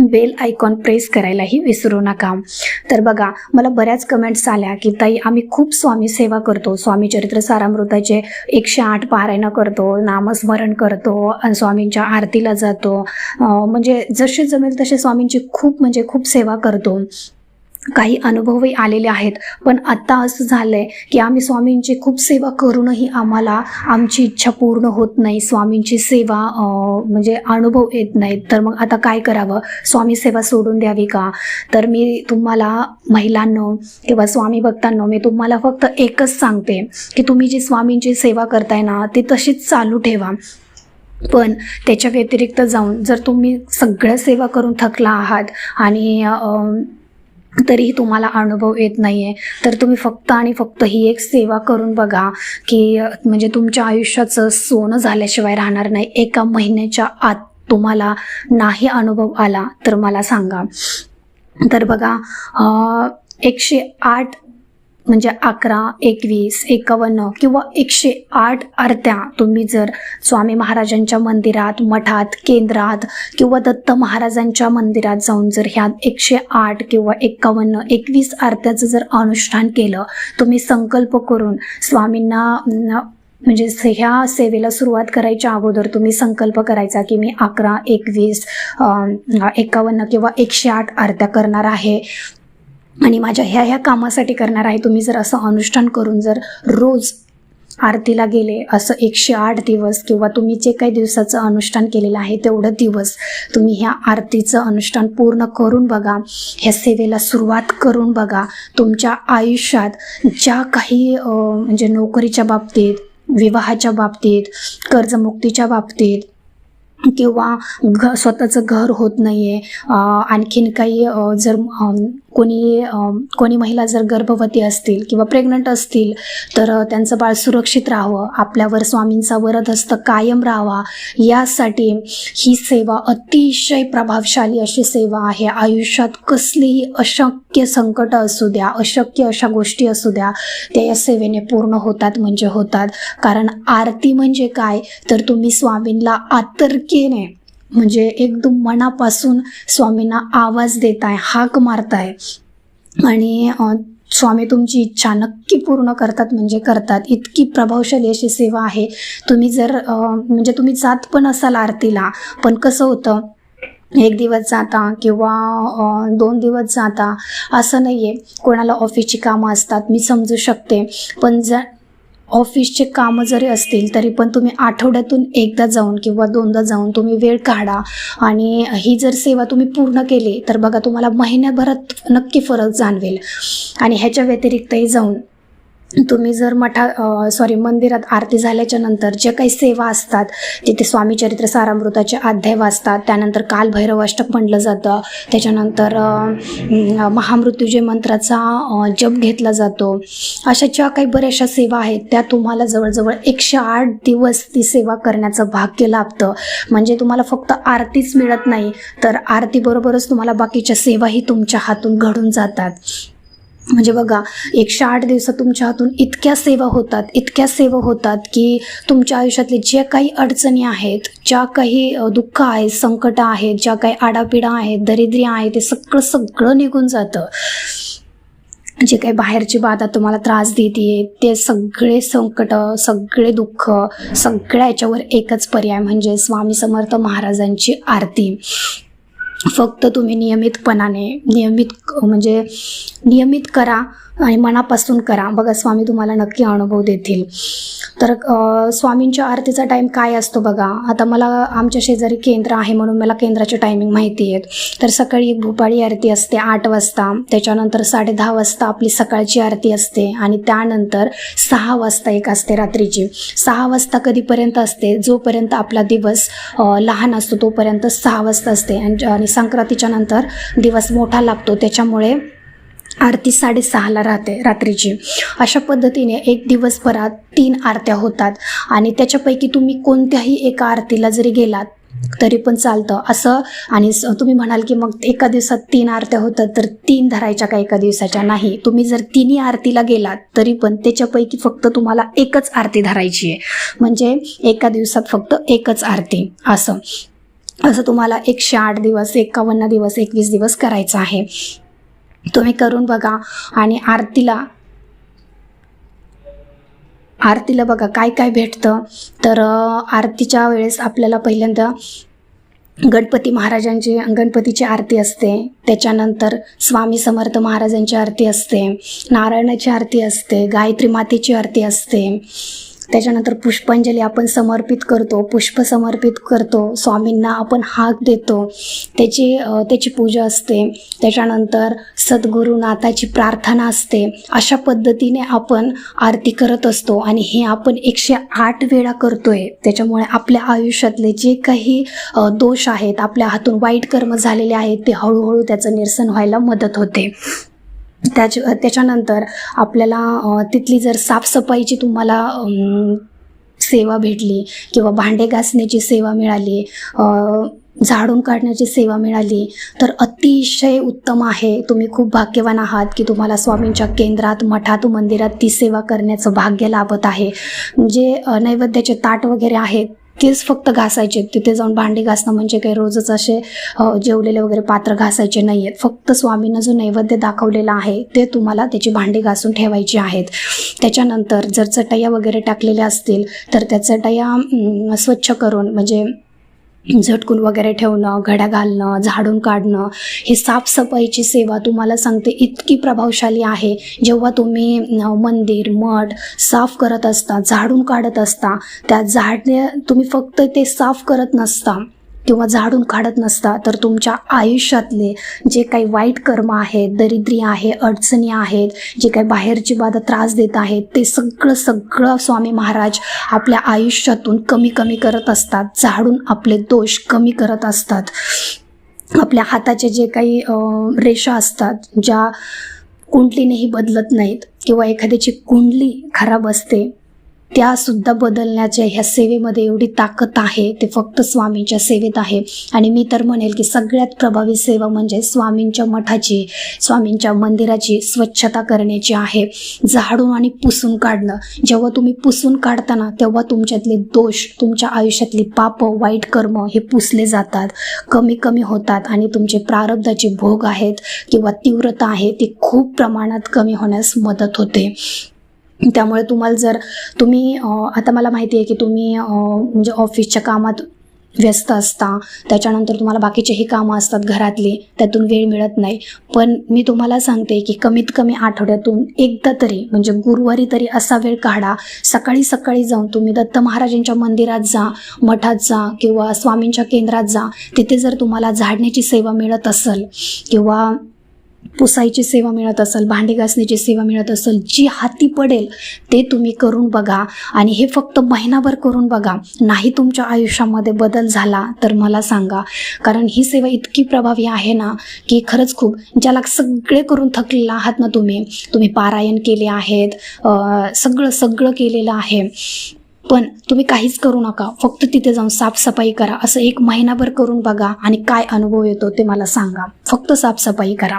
Bell icon press करायलाही विसरू नका. तर बघा मला बऱ्याच कमेंट्स आल्या की ताई आम्ही खूप स्वामी सेवा करतो. स्वामी चरित्र सारामृताचे एकशे आठ पारायणं करतो नामस्मरण करतो आणि स्वामींच्या आरतीला जातो. म्हणजे जसे जमेल तसे स्वामींची खूप म्हणजे खूप सेवा करतो. काही अनुभवही आलेले आहेत. पण आत्ता असं झालं आहे की आम्ही स्वामींची खूप सेवा करूनही आम्हाला आमची इच्छा पूर्ण होत नाही. स्वामींची सेवा म्हणजे अनुभव येत नाहीत. तर मग आता काय करावं? स्वामी सेवा सोडून द्यावी का? तर मी तुम्हाला महिलांनो किंवा स्वामी भक्तांनो मी तुम्हाला फक्त एकच सांगते की तुम्ही जी स्वामींची सेवा करताय ना ती तशीच चालू ठेवा. पण त्याच्या व्यतिरिक्त जाऊन जर तुम्ही सगळ्या सेवा करून थकला आहात आणि तरीही तुम्हाला अनुभव येत नाही आहे तर तुम्ही फक्त आणि फक्त ही एक सेवा करून बघा की म्हणजे तुमच्या आयुष्याचं सोनं झाल्याशिवाय राहणार नाही. एका महिन्याच्या आत तुम्हाला नाही अनुभव आला तर मला सांगा. तर बघा एकशे आठ म्हणजे अकरा एकवीस एकावन्न किंवा एकशे आठ आरत्या तुम्ही जर स्वामी महाराजांच्या मंदिरात मठात केंद्रात किंवा दत्त महाराजांच्या मंदिरात जाऊन जर ह्या एकशे आठ किंवा एकावन्न एकवीस आरत्याचं जर अनुष्ठान केलं तुम्ही संकल्प करून स्वामींना म्हणजे से- ह्या सेवेला सुरुवात करायच्या अगोदर तुम्ही संकल्प करायचा की मी अकरा एकवीस एकावन्न किंवा एकशे आठ आरत्या करणार आहे. आणि माझ्या ह्या ह्या कामासाठी करणार आहे तुम्ही जर असं अनुष्ठान करून जर रोज आरतीला गेले असं एकशे आठ दिवस किंवा तुम्ही जे काही दिवसाचं अनुष्ठान केलेलं आहे तेवढं दिवस तुम्ही ह्या आरतीचं अनुष्ठान पूर्ण करून बघा ह्या सेवेला सुरुवात करून बघा तुमच्या आयुष्यात ज्या काही म्हणजे नोकरीच्या बाबतीत विवाहाच्या बाबतीत कर्जमुक्तीच्या बाबतीत किंवा घ स्वतःचं घर होत नाही आहे आणखीन काही जर कोणी कोणी महिला जर गर्भवती असतील किंवा प्रेग्नंट असतील तर त्यांचं बाळ सुरक्षित राहावं आपल्यावर स्वामींचा वरदहस्त कायम राहावा. यासाठी ही सेवा अतिशय प्रभावशाली अशी सेवा आहे. आयुष्यात कसलीही अशक्य संकट असू द्या अशक्य अशा गोष्टी असू द्या त्या या सेवेने पूर्ण होतात म्हणजे होतात. कारण आरती म्हणजे काय? तर तुम्ही स्वामींना आतर्केने म्हणजे एकदम मनापासून स्वामींना आवाज देत आहे हाक मारताय. आणि स्वामी तुमची इच्छा नक्की पूर्ण करतात म्हणजे करतात. इतकी प्रभावशाली अशी सेवा आहे. तुम्ही जर म्हणजे तुम्ही जात पण असाल आरतीला पण कसं होतं एक दिवस जाता किंवा दोन दिवस जाता असं नाही आहे कोणाला ऑफिसची कामं असतात मी समजू शकते. पण जर ऑफिसचे कामं जरी असतील तरी पण तुम्ही आठवड्यातून एकदा जाऊन किंवा दोनदा जाऊन तुम्ही वेळ काढा. आणि ही जर सेवा तुम्ही पूर्ण केली तर बघा तुम्हाला महिन्याभरात नक्की फरक जाणवेल. आणि ह्याच्या व्यतिरिक्तही जाऊन तुम्ही जर मठा सॉरी मंदिरात आरती झाल्याच्यानंतर जे काही सेवा असतात तिथे स्वामी चरित्र सारामृताचे अध्याय वाचतात त्यानंतर काल भैरवाष्टक म्हटलं जातं त्याच्यानंतर अ, महामृत्युंजय मंत्राचा जप घेतला जातो अशा ज्या काही बऱ्याचशा सेवा आहेत त्या तुम्हाला जवळजवळ एकशे आठ दिवस ती सेवा करण्याचं भाग्य लाभतं. म्हणजे तुम्हाला फक्त आरतीच मिळत नाही तर आरतीबरोबरच तुम्हाला बाकीच्या सेवाही तुमच्या हातून घडून जातात. म्हणजे बघा एकशे आठ दिवसात तुमच्या हातून इतक्या सेवा होतात इतक्या सेवा होतात की तुमच्या आयुष्यातले जे काही अडचणी आहेत ज्या काही दुःख आहेत संकट आहेत ज्या काही आडापिडा आहेत दरिद्री आहे ते सगळं सगळं निघून जातं. जे काही बाहेरची बाधा तुम्हाला त्रास देते ते सगळे संकट सगळे दुःख सगळ्या याच्यावर एकच पर्याय म्हणजे स्वामी समर्थ महाराजांची आरती. फक्त तुम्ही नियमितपणाने नियमित म्हणजे नियमित करा. आणि मनापासून करा. बघा स्वामी तुम्हाला नक्की अनुभव देतील. तर स्वामींच्या आरतीचा टाईम काय असतो बघा? आता मला आमच्या शेजारी केंद्र आहे म्हणून मला केंद्राचे टायमिंग माहिती आहेत. तर सकाळी एक भोपाळी आरती असते आठ वाजता. त्याच्यानंतर साडे दहा वाजता आपली सकाळची आरती असते आणि त्यानंतर सहा वाजता एक असते रात्रीची. सहा वाजता कधीपर्यंत असते? जोपर्यंत आपला दिवस लहान असतो तोपर्यंत सहा वाजता असते. आणि संक्रांतीच्या नंतर दिवस मोठा लागतो. त्याच्यामुळे आरती साडेसहाला राहते रात्रीची. अशा पद्धतीने एक दिवसभरात तीन आरत्या होतात आणि त्याच्यापैकी तुम्ही कोणत्याही एका आरतीला जरी गेलात तरी पण चालतं. असं आणि स- तुम्ही म्हणाल की मग एका दिवसात तीन आरत्या होतात तर तीन धरायच्या का एका दिवसाच्या? नाही. तुम्ही जर तिन्ही आरतीला गेलात तरी पण त्याच्यापैकी फक्त तुम्हाला एकच आरती धरायची आहे. म्हणजे एका दिवसात फक्त एकच आरती. असं. असं तुम्हाला एकशे आठ दिवस एकावन्न दिवस एकवीस दिवस करायचं आहे. तुम्ही करून बघा आणि आरतीला आरतीला बघा काय काय भेटतं. तर आरतीच्या वेळेस आपल्याला पहिल्यांदा गणपती महाराजांची गणपतीची आरती असते. त्याच्यानंतर स्वामी समर्थ महाराजांची आरती असते. नारायणाची आरती असते. गायत्री मातेची आरती असते. त्याच्यानंतर पुष्पांजली आपण समर्पित करतो पुष्प समर्पित करतो स्वामींना आपण हाक देतो. त्याची त्याची पूजा असते. त्याच्यानंतर सद्गुरुनाथाची प्रार्थना असते. अशा पद्धतीने आपण आरती करत असतो आणि हे आपण एकशे आठ वेळा करतोय. त्याच्यामुळे आपल्या आयुष्यातले जे काही दोष आहेत आपल्या हातून वाईट कर्म झालेले आहेत ते हळूहळू त्याचं निरसन व्हायला मदत होते. त्याच त्याच्यानंतर आपल्याला तिथली जर साफसफाईची तुम्हाला सेवा भेटली किंवा भांडे घासण्याची सेवा मिळाली झाडून काढण्याची सेवा मिळाली तर अतिशय उत्तम आहे. तुम्ही खूप भाग्यवान आहात की तुम्हाला स्वामींच्या केंद्रात मठात मंदिरात ती सेवा करण्याचं भाग्य लाभत आहे. जे नैवेद्याचे ताट वगैरे आहेत तेच फक्त घासायचे तिथे जाऊन भांडी घासणं म्हणजे काही रोजच असे जेवलेले वगैरे पात्र घासायचे नाही आहेत फक्त स्वामीनं जो नैवेद्य दाखवलेला आहे ते तुम्हाला त्याची भांडी घासून ठेवायची आहेत. त्याच्यानंतर जर चटया वगैरे टाकलेल्या असतील तर त्या चटया स्वच्छ करून म्हणजे झटकून वगैरे ठेवणं घड्या घालणं झाडून काढणं हे साफसफाईची सेवा तुम्हाला सांगते इतकी प्रभावशाली आहे. जेव्हा तुम्ही मंदिर मठ साफ करत असता झाडून काढत असता त्या झाडणे तुम्ही फक्त ते साफ करत नसता. किंवा झाडून काढत नसता तर तुमच्या आयुष्यातले जे काही वाईट कर्म आहेत दरिद्री आहे अडचणी आहेत जे काही बाहेरची बाधा त्रास देत आहेत ते सगळं सगळं स्वामी महाराज आपल्या आयुष्यातून कमी कमी करत असतात. झाडून आपले दोष कमी करत असतात. आपल्या हाताचे जे काही रेषा असतात ज्या कुंडलीनेही बदलत नाहीत किंवा एखाद्याची कुंडली खराब असते त्यासुद्धा बदलण्याच्या ह्या सेवेमध्ये एवढी ताकद आहे. ते फक्त स्वामींच्या सेवेत आहे. आणि मी तर म्हणेल की सगळ्यात प्रभावी सेवा म्हणजे स्वामींच्या मठाची स्वामींच्या मंदिराची स्वच्छता करण्याची आहे. झाडून आणि पुसून काढणं. जेव्हा तुम्ही पुसून काढताना तेव्हा तुमच्यातले दोष तुमच्या आयुष्यातली पाप वाईट कर्म हे पुसले जातात. कमी कमी होतात आणि तुमचे प्रारब्धाचे भोग आहेत किंवा तीव्रता आहे ती खूप प्रमाणात कमी होण्यास मदत होते. त्यामुळे तुम्हाला जर तुम्ही आता मला माहिती आहे की तुम्ही म्हणजे ऑफिसच्या कामात व्यस्त असता त्याच्यानंतर तुम्हाला बाकीचेही कामं असतात घरातली त्यातून वेळ मिळत नाही. पण मी तुम्हाला सांगते की कमीत कमी आठवड्यातून एकदा तरी म्हणजे गुरुवारी तरी असा वेळ काढा. सकाळी सकाळी जाऊन तुम्ही दत्त महाराजांच्या मंदिरात जा मठात जा किंवा स्वामींच्या केंद्रात जा. तिथे जर तुम्हाला झाडण्याची सेवा मिळत असेल किंवा पुसायची सेवा मिळत असेल भांडी घासण्याची सेवा मिळत असेल जी हाती पडेल ते तुम्ही करून बघा. आणि हे फक्त महिनाभर करून बघा. नाही तुमच्या आयुष्यामध्ये बदल झाला तर मला सांगा. कारण ही सेवा इतकी प्रभावी आहे ना की खरंच खूप ज्याला सगळे करून थकलेला आहात ना तुम्ही तुम्ही पारायण केले आहेत सगळं सगळं केलेलं आहे. पण तुम्ही काहीच करू नका. फक्त तिथे जाऊन साफसफाई करा. असं एक महिनाभर करून बघा आणि काय अनुभव येतो ते मला सांगा. फक्त साफसफाई करा.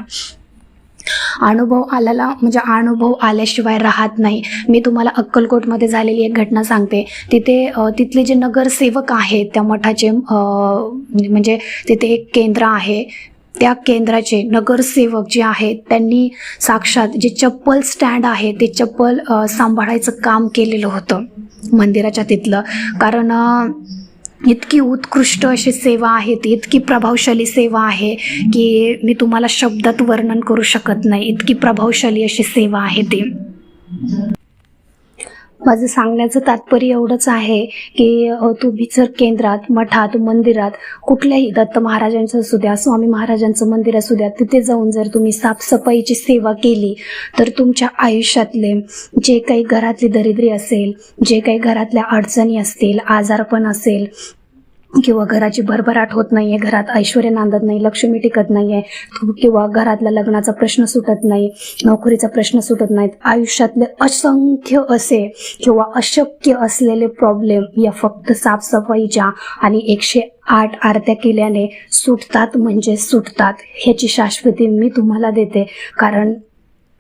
अनुभव आलेला म्हणजे अनुभव आल्याशिवाय राहत नाही. मी तुम्हाला अक्कलकोटमध्ये झालेली एक घटना सांगते. तिथे तिथले जे नगरसेवक आहेत त्या मठाचे म्हणजे तिथे एक केंद्र आहे. त्या केंद्राचे नगरसेवक जे आहेत त्यांनी साक्षात जे चप्पल स्टँड आहे ते चप्पल सांभाळायचं काम केलेलं होतं मंदिराच्या तिथलं. कारण इतकी उत्कृष्ट अशी सेवा आहे ती इतकी प्रभावशाली सेवा आहे की मी तुम्हाला शब्दात वर्णन करू शकत नाही. इतकी प्रभावशाली अशी सेवा आहे ती. माझं सांगण्याचं तात्पर्य एवढंच आहे की तुम्ही जर केंद्रात मठात मंदिरात कुठल्याही दत्त महाराजांचं असू द्या स्वामी महाराजांचं मंदिर असू द्या तिथे जाऊन जर तुम्ही साफसफाईची सेवा केली तर तुमच्या आयुष्यातले जे काही घरातली दरिद्री असेल जे काही घरातल्या अडचणी असतील आजारपण असेल किंवा घराची भरभराट होत नाहीये घरात ऐश्वर नांदत नाही लक्ष्मी टिकत नाहीये किंवा घरातला लग्नाचा प्रश्न सुटत नाही नोकरीचा प्रश्न सुटत नाहीत. आयुष्यातले असंख्य असे किंवा अशक्य असलेले प्रॉब्लेम या फक्त साफसफाईच्या आणि एकशे आठ आरत्या केल्याने सुटतात म्हणजे सुटतात ह्याची शाश्वती मी तुम्हाला देते. कारण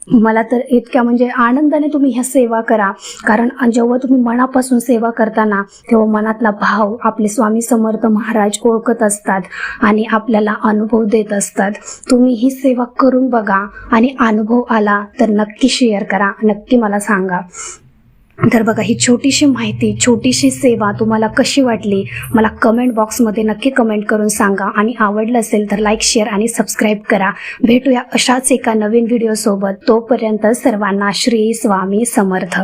मला तर इतक्या म्हणजे आनंदाने तुम्ही ह्या सेवा करा. कारण जेव्हा तुम्ही मनापासून सेवा करताना तेव्हा मनातला भाव आपले स्वामी समर्थ महाराज ओळखत असतात आणि आपल्याला अनुभव देत असतात. तुम्ही ही सेवा करून बघा आणि अनुभव आला तर नक्की शेअर करा. नक्की मला सांगा. तर बघा ही छोटीशी माहिती छोटीशी सेवा तुम्हाला कशी वाटली मला कमेंट बॉक्समध्ये नक्की कमेंट करून सांगा. आणि आवडलं असेल तर लाईक शेअर आणि सबस्क्राईब करा. भेटूया अशाच एका नवीन व्हिडिओसोबत तोपर्यंत सर्वांना श्री स्वामी समर्थ.